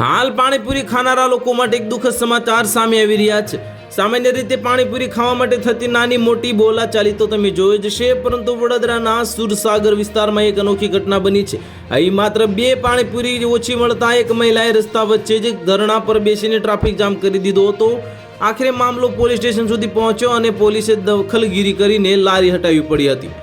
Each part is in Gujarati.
હાલ પાણીપુરી ખાનારા લોકો માટે એક દુઃખદ સમાચાર સામે આવી રહ્યા છે. સામાન્ય રીતે પાણીપુરી ખાવા માટે થતી નાની મોટી બોલાચાલી તો તમે જોઈ જ છે પરંતુ વડોદરાના સુરસાગર વિસ્તારમાં એક અનોખી ઘટના બની છે. અહીં માત્ર બે પાણીપુરી ઓછી મળતા એક મહિલાએ રસ્તા વચ્ચે જ ધરણા પર બેસીને ટ્રાફિક જામ કરી દીધો હતો. આખરે મામલો પોલીસ સ્ટેશન સુધી પહોંચ્યો અને પોલીસે દખલગીરી કરીને લારી હટાવવી પડી હતી.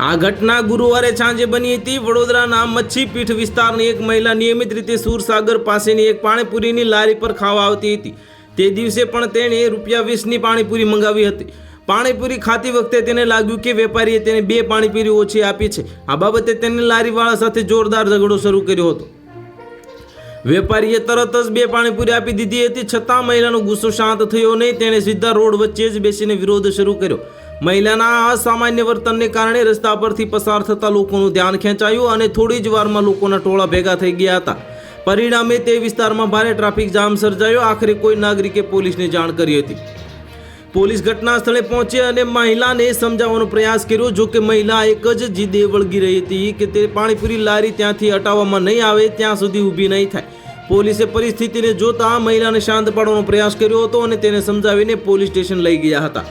આ ઘટના ગુરુવારે સાંજે બની હતી. વડોદરાના મચ્છીપીઠ વિસ્તારની એક મહિલા નિયમિત રીતે સુરસાગર પાસેની એક પાણીપુરીની લારી પર ખાવા આવતી હતી. તે દિવસે પણ તેણે રૂપિયા વીસની પાણીપુરી મંગાવી હતી. પાણીપુરી ખાતી વખતે તેને લાગ્યું કે વેપારીએ તેને બે પાણીપુરી ઓછી આપી છે. આ બાબતે તેને લારીવાળા સાથે જોરદાર ઝઘડો શરૂ કર્યો હતો. વેપારીએ તરત જ બે પાણીપુરી આપી દીધી હતી. છતાં મહિલાનો ગુસ્સો શાંત થયો નહીં. તેણે સીધા રોડ વચ્ચે જ બેસીને વિરોધ શરૂ કર્યો. મહિલાના અસામાન્ય વર્તનને કારણે રસ્તા પરથી પસાર થતા લોકોનું ધ્યાન ખેંચાયું અને થોડી જ વારમાં લોકોના ટોળા ભેગા થઈ ગયા હતા. પરિણામે તે વિસ્તારમાં ભારે ટ્રાફિક જામ સર્જાયો. આખરે કોઈ નાગરિકે પોલીસને જાણ કરી હતી. પોલીસ ઘટના સ્થળે પહોંચી અને મહિલાને સમજાવવાનો પ્રયાસ કર્યો. જો કે મહિલા એક જ જીદે વળગી રહી હતી કે તે પાણીપુરી લારી ત્યાંથી હટાવવામાં નહીં આવે, ત્યાં સુધી ઊભી નહીં થાય. પોલીસે પરિસ્થિતિને જોતા મહિલાને શાંત પાડવાનો પ્રયાસ કર્યો હતો અને તેને સમજાવીને પોલીસ સ્ટેશન લઈ ગયા હતા.